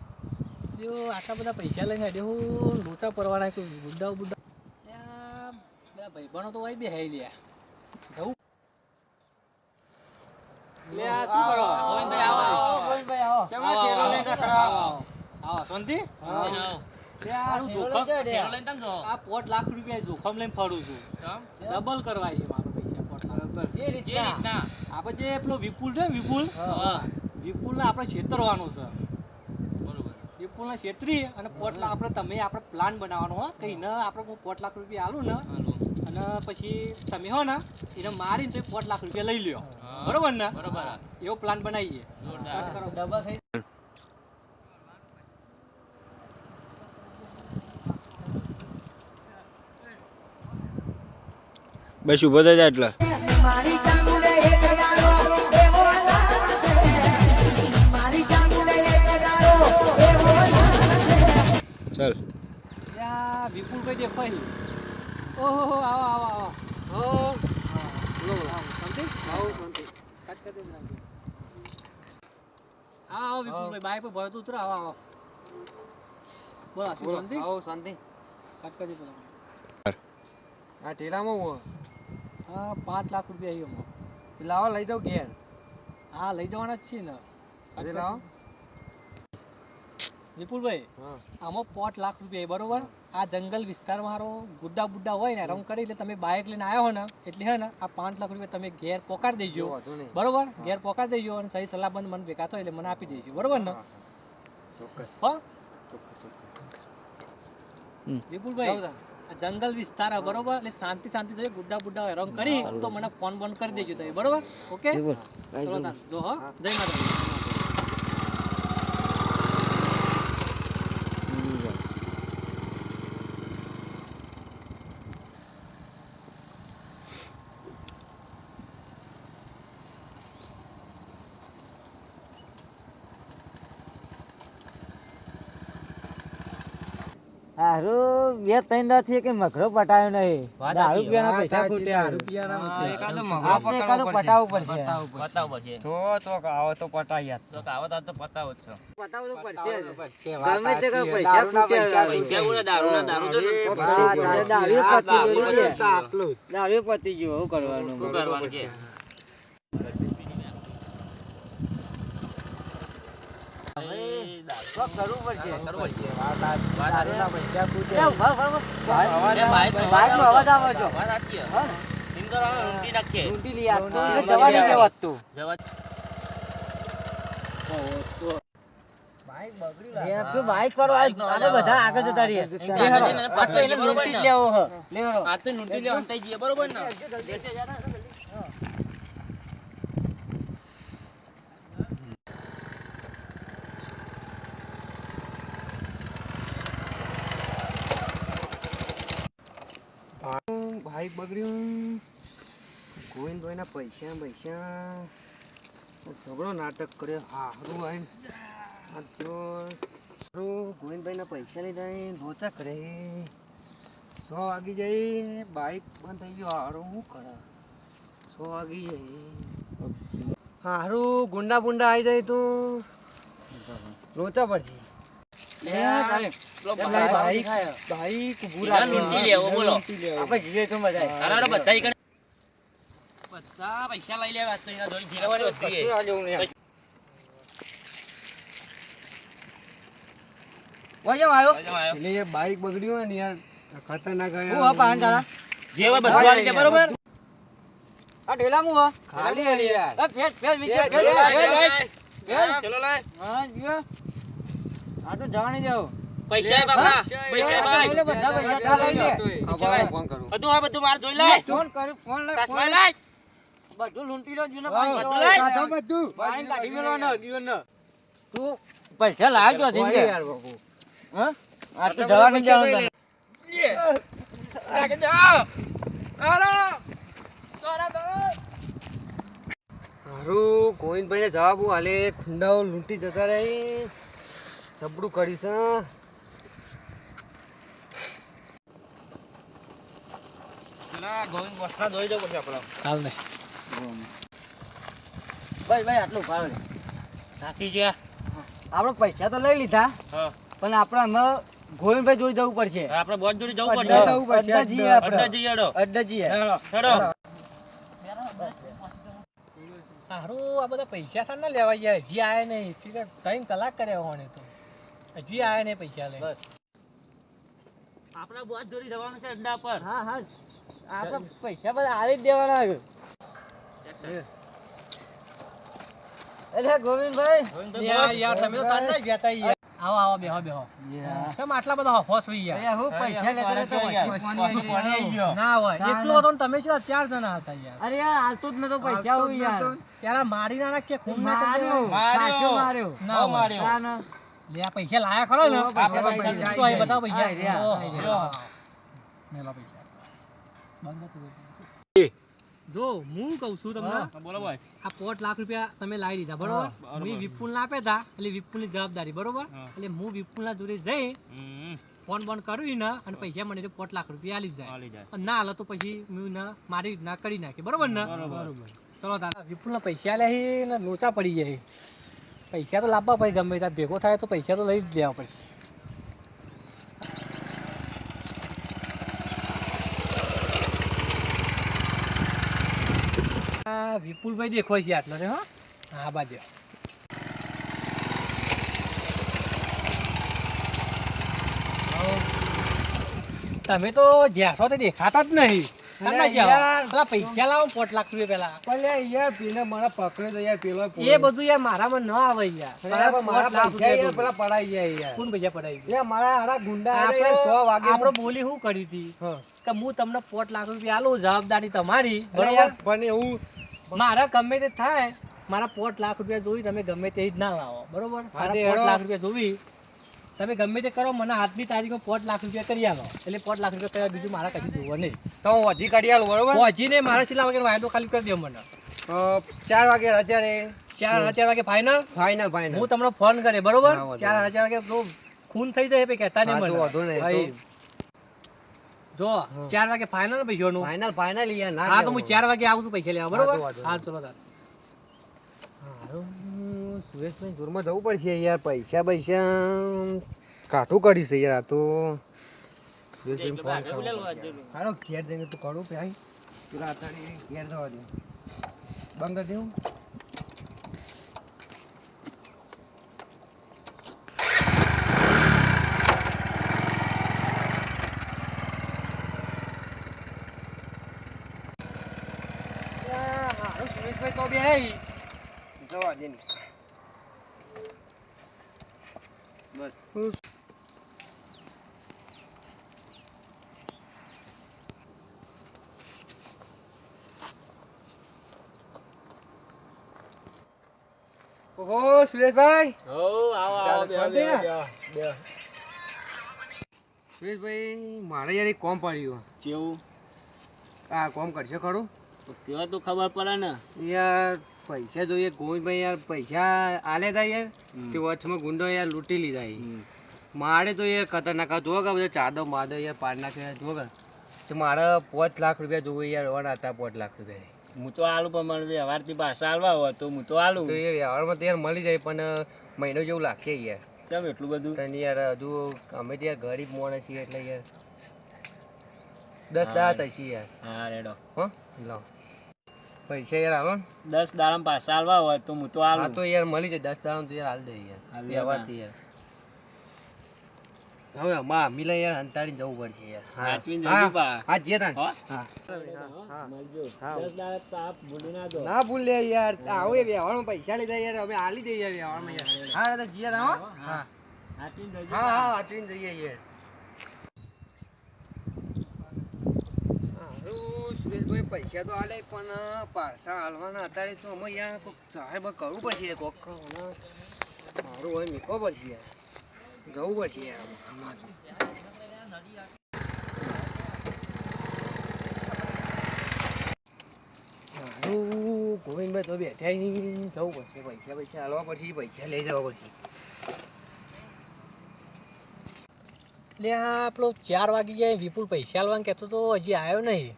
આટલા બધા પૈસા લઈને હેડે હું લોચા પરવાના કોઈ ગુંડા બુડા બધા ભાઈબંધો તો હોય બે હે લ્યા જવું લે આ શું કરો ગોવિંદભાઈ આવો આવો ગોવિંદભાઈ આવો ચમા ઠેલો લઈને. આવો શાંતિ હા. લે આ આ ઠેલો જોખમ લઈને ઠેલો ચડ્યા. લઈને તમે જો. આ પોટ લાખ રૂપિયા જોખમ લઈને ફરું છું ડબલ કરવા પૈસા જે રીતના આપણે જે પેલો વિપુલ છે ને વિપુલ? વિપુલને આપણે છેતરવાનો છે. વિપુલને છેતરી અને પોટ આપણે તમે આપણે પ્લાન બનાવવાનો હો. કઈ ન આપણે હું પોટ લાખ રૂપિયા આલું ને. અને પછી તમે હો ને એને મારીને તો પોટ લાખ રૂપિયા લઈ લ્યો. બરોબર ને? બરોબર. એવો પ્લાન બનાવીએ. ડબલ થઈ બસ ઊભો થઈ જાય એટલે. ચાલ. ત્યાં વિપુલભાઈ દેખાય ઓહો આવો આવો આવો. હો. બોલો બોલો. શાંતિ? આવો શાંતિ. કાચ કરી દે હા આવો વિપુલભાઈ. બાઈક પર ભરતું ઉતરો. આવો આવો. બોલો શાંતિ? આવો શાંતિ. કાચ કરી દે આ ઠેલામાં હું હા પાંચ લાખ રૂપિયા આવ્યો લાવો લઈ જાઉં ઘેર. હા લઈ જવાના જ છીએ ને. લાવો. વિપુલભાઈ આમાં પાંચ લાખ રૂપિયા બરોબર? આ જંગલ વિસ્તાર મારો ગુડ્ડા બુડ્ડા હોય ને રંગ કરી એટલે તમે બાઇક લઈને આવ્યા ને એટલે હે ને આ પાંચ લાખ રૂપિયા તમે ઘેર પોકાર દેજો. બરોબર? ઘેર પોકાર દેજો અને સહી સલામત મને ભેગા થાય એટલે મને આપી દેજો. બરોબર ને? ચોક્કસ. હા? ચોક્કસ ચોક્કસ. વિપુલભાઈ જંગલ વિસ્તાર હે, બરોબર? એટલે શાંતિ શાંતિ થઈ ગુડ્ડા બુડ્ડા હોય રંગ કરી તો મને ફોન બંધ કરી દેજો તમે. બરોબર? ઓકે? જો હા. જય માતા હારું બે ત્રણ દાથી કે મઘરો પટાયો નહીં. દારૂ પીવાના પૈસા ખૂટ્યા. આપણે એકાદો પટાવવું પડશે. તો તો આવો તો પટાઈ યાર પટાવવું તો પડશે ગમે તે કરો, પૈસા ખૂટ્યા દારૂ પતી ગયું છે. દારૂ પતી ગયું શું કરવાનું? હવે કરવું પડશે એ ઊભા, ઊભા, ઊભા. બાઈકનો અવાજ આવે છે. હા ને? ઊંટી લઈ આપતો. જવા નહીં દેવાત તું. એ બાઈક પર બધા આગળ જતા રહીએ. એ હેરો. આ તો એને લૂંટી જ લેવો હે. લે હેરો. ભાઈ બગડ્યું. ગોવિંદભાઈના પૈસા પૈસા. ઝઘડો નાટક કર્યો. હારું આવીને. આ જો ગોવિંદભાઈના પૈસા એ લોચા કરે સો વાગી જઈ બાઈક બંધ થઈ ગયો. હારું શું કરે સો વાગી જાય. હારું, ગુંડા બુંડા આવી જાય તો. લોચા પડશે બાઈક. બધા પૈસા બાઈક બગડ્યું હોય ને યાર ખતરનાક હું બરોબર? આ ઢેલા હું હા. ખાલી યાર. ફેર, ફેર, ફેર, ફેર, ફેર. હા, જીઓ. આ તો જવા. નહીં દેવું. પૈસા બાકા પૈસા પૈસા ભાઈ લે, બધા પૈસા તા લઈ લે. ફોન કરું. બધું આ બધું માર જોઈ લે. ફોન કર્યો, ફોન લે ફોન. લાય. બધું લૂંટી લો, જૂના બધું લાય. કાઢો બધું. પાણી કાઢી મેલવાનો જીવન તું પૈસા લાવજો ધીમે. યાર બાપુ. હા? આ તો જવા નહીં દેવાનું તને. હારું ગોવિંદભાઈ ને જવાબ હું હાલે ખુંડાઓ લૂંટી જતા રહે. જબડું કરીશ હં. હાલ ને. ભાઈ ભાઈ આટલું ભાવ. નાખી ગયા આપણે પૈસા તો લઈ લીધા પણ આપણે અમે ગોવિંદભાઈ જોડે જવું પડશે. આપણે બોજ જોડી જવું પડશે. જવું પડશે. અડ્ડા જઈએ આપણે. અડધા જઈએ હેડો. અડ્ડા જઈએ. હેડો, હેડો. હારું આ બધા પૈસા સા ના લેવા ગયા. હજી આયા નહીં. ઠીક કલાક કર્યા હોને તો. હજી આયા ને પૈસા લે બસ. આપણા બોસ જોડી જવાનું છે અડ્ડા પર. હા હા. આપણા પૈસા બધા આવી જ દેવાના. એટલે ગોવિંદભાઈ યાર તમે તો જ ગયા તા યાર. આવો આવો બેહો બેહો. કેમ આટલા બધા હોશ હોય ગયા? અરે હું પૈસા લેતો આવી ગયું. ના હોય. એકલો હતો ને તમે છે ચાર જણા હતા યાર? અરે યાર હાલતો જ નતો પૈસા હું યાર. ત્યારે મારી નાના કે ખૂન ના. માર્યો. માર્યો. ના માર્યો. લે આ પૈસા લાયા ખરો ને? ઓહો, પૈસા, આપણે પૈસા. તો અહીં બતાવો પૈસા. આ રહ્યા, ઓહો, આ રહ્યા. ઓહો. મેલા પૈસા. બંધ જો હું કહું છું તમને બોલો ભાઈ. આ પોટ લાખ રૂપિયા તમે લાવી દીધા બરોબર? મેં વિપુલ ના આપ્યા હતા એટલે વિપુલની જવાબદારી બરોબર? એટલે હું વિપુલ ના જોડે જઈ ફોન બોન કરી ને અને પૈસા મને તો પોટ લાખ રૂપિયા આલી જાય. ના હાલો તો પછી મેં ના મારી રીતના કરી નાખી બરોબર ને? બરોબર. ચલો દાદા વિપુલ ના પૈસા લે ને લોચા પડી જાય પૈસા તો લાવવા પડે ગમે ત્યાં ભેગો થાય તો પૈસા તો લઈ જ લેવા પડશે વિપુલભાઈ દેખવાય છે આટલો રે હો. હા બાજુ. તમે તો જ્યાં છો તે દેખાતા જ નહીં. પેલા પૈસા લાવો પોટ લાખ રૂપિયા પેલા. પણ યાર પીને મને પકડ્યો તો યાર પેલો એ બધું યાર મારામાં ન આવે યાર. મારા પૈસા યાર પેલા પડાઈ જાય યાર. કોણ પૈસા પડાવી યાર મારા હારા ગુંડા આપણે સો વાગે આપણે બોલી શું કરી હતી? કે હું તમને પોટ લાખ રૂપિયા આલું જવાબદારી તમારી. બરાબર? પણ એવું મારા ગમે તે થાય મારા પોટ લાખ રૂપિયા જોઈ તમે ગમે તે જ ના લાવો. બરોબર? મારા પોટ લાખ રૂપિયા જોવી. તમે ગમે તે કરો મને આજની તારીખમાં પોત લાખ રૂપિયા કરી આલો. એટલે પોત લાખ રૂપિયા કર્યા બીજું મારા કદી જોવો નહીં. તો હું હજી કાઢી આલું બરોબર? હજીને મારા છેલ્લા વાગે વાયદો ખાલી કરી દો મને. ચાર વાગે અત્યારે ચાર હજાર વાગે ફાઇનલ ફાઇનલ ફાઇનલ હું તમને ફોન કરે બરોબર? ચાર હજાર વાગે તો ખૂન થઈ જાય પછી કહેતા નહીં મને. જો ચાર વાગે ફાઇનલ પૈસાનું ફાઇનલ ફાઇનલ યાર ના હા તો હું ચાર વાગે આવું છું પૈસા લેવા બરોબર? હા ચલો તાર. હારું, સુરેશભાઈ જોરમાં જવું પડશે યાર પૈસા પૈસા કાઠું કરીશ યાર આ તો. સુરેશભાઈને ફોન કરવો. હારો ઘેર જઈને તું કરું ભાઈ ઘેર જવા દે. બંધ કરી દેવું સુરેશભાઈ તો બે જવા દે ને. બસ. ઓહો સુરેશભાઈ? સુરેશભાઈ મારે યાર એક કોમ પડ્યું કેવું? આ કોમ કરશે ખરું? કેવા તો ખબર પડે ને. યાર પૈસા જોઈએ. ગોવિંદભાઈ યાર પૈસા આલે તા યાર. તે વચમાં ગુંડો યાર લૂંટી લીધા મારે તો યાર ખતરનાક જોવો કે બધા ચાદો માદો યાર પાડ નાખે જોવો કે. તો મારે પાંચ લાખ રૂપિયા જોવે યાર. વન હતા પાંચ લાખ રૂપિયા. હું તો આલું પણ મને વ્યવહારથી પાછા આલવા હોય તો હું તો આલું. તો એ વ્યવહારમાં તો યાર મળી જાય પણ મહિનો જેવું લાગશે યાર. કેમ એટલું બધું? તને યાર હજુ અમે તો યાર ગરીબ માણસ છીએ એટલે યાર. દસ દાત હશે યાર. હા રેડો. હો લો. પૈસા યાર હાલો દસ દાડા પાછા હાલવા હોય તો હું તો હાલ. તો યાર મળી જાય. દસ દાડા તો યાર હાલ દે યાર. વ્યવહારથી યાર. હવે માં અમીલા યાર અંતાડી જવું પડશે યાર. હાચવીને જજો પા. હા જે તાન હો? હા. મળજો. હા. દસ દાડા તાપ ભૂલી ના દો. ના ભૂલ લે યાર. આવો એ વ્યવહારમાં પૈસા લીધા યાર. અમે હાલી દઈએ યાર વ્યવહારમાં યાર. હા તો જીયા તા હો? હા સાચવીને જજો હા હા હાચવીને જઈએ યાર. હારું, સુરેશભાઈ પૈસા તો આલે પણ પારસા હાલવાના અત્યારે તો અમે યાર કોઈક સાહેબ કરવું પડશે કોક મારું હોય મીકો પડશે. જવું પડશે. હારું, ગોવિંદભાઈ તો બેઠા જવું પડશે પૈસા પૈસા હાલવા પડશે પૈસા લઈ જવા પડશે. એટલે આ આપણો ચાર વાગી ગયા વિપુલ પૈસા હાલવાનું કહેતો તો હજી આવ્યો નહીં.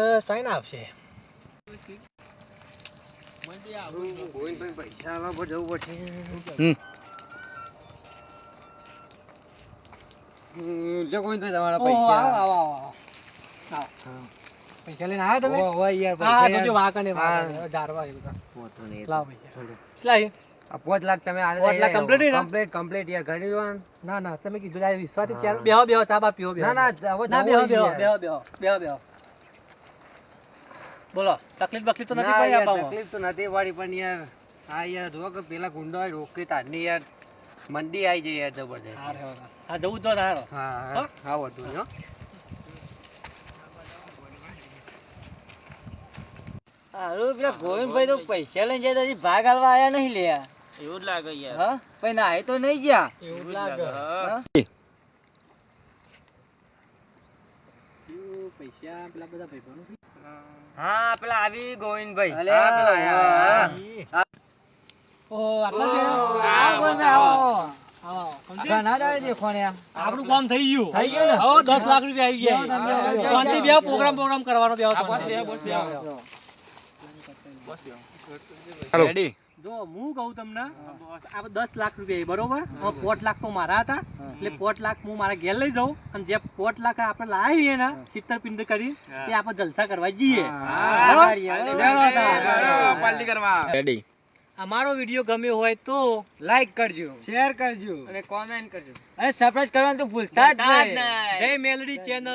સાઈન આવશે ગોવિંદભાઈ પૈસા આલવા જવું પડશે હમ. હમ, તમારા પૈસા આવો, આવો, આવો. પૈસા લઈને આવ્યા તમે ઓહો, ઓહો, યાર પૈસા જોજો યાર. વાંકણે વાંકણે. હા. હવે જારવા આવ્યું તા. નહીં. લાવો પૈસા કેટલા આ પાંચ લાખ તમે લાખ કમ્પ્લીટ કમ્પ્લીટ યાર ઘણી લો ના ના તમે કીધું લા વિશ્વાસથી ચાર બેહો બેહો ચા બા પીવો બેહો ના ના હવે ના જવું બેહો બેહો બેહો બેહો બેહો બેહો બોલો તકલીફ બકલીફ તો નથી પડી યાર, તકલીફ તો નથી પડી પણ યાર હા યાર જો કે પેલા ગુંડો રોકે તારની યાર મંદી આવી જાય યાર જબરદસ્ત હા, હા જવું તો હારો. હા હા વધુ હો. હારું પેલા ગોવિંદભાઈ તો પૈસા લઈને જાય તો ભાગ હાલવા આયા નહીં લ્યા. એવું જ લાગે યાર. હા? પણ ના એ તો નહીં ગયા. એવું લાગે. હા? પૈસા પેલા બધા ભાઈબંધો છે? હા પેલા આવી ગોવિંદભાઈ. આપણું કામ થઈ ગયું. થઈ ગયું ને? હવે દસ લાખ રૂપિયા આવી ગયા. શાંતિ પ્રોગ્રામ પ્રોગ્રામ કરવાનો જો હું કહું તમને આ દસ લાખ રૂપિયા બરોબર? પોટ લાખ તો મારા હતા એટલે પોટ લાખ હું મારા ઘેર લઈ જાઉં અને જે પોટ લાખ આપણે લાવીએ ને સિત્તર પિંડ કરી એ આપણે જલસા કરવા જઈએ? અમારો વીડિયો ગમ્યો હોય તો લાઈક કરજો શેર કરજો અને કોમેન્ટ કરજો. અને સબસ્ક્રાઇબ કરવાનું તો ભૂલતા જ નહીં. જય મેલડી ચેનલ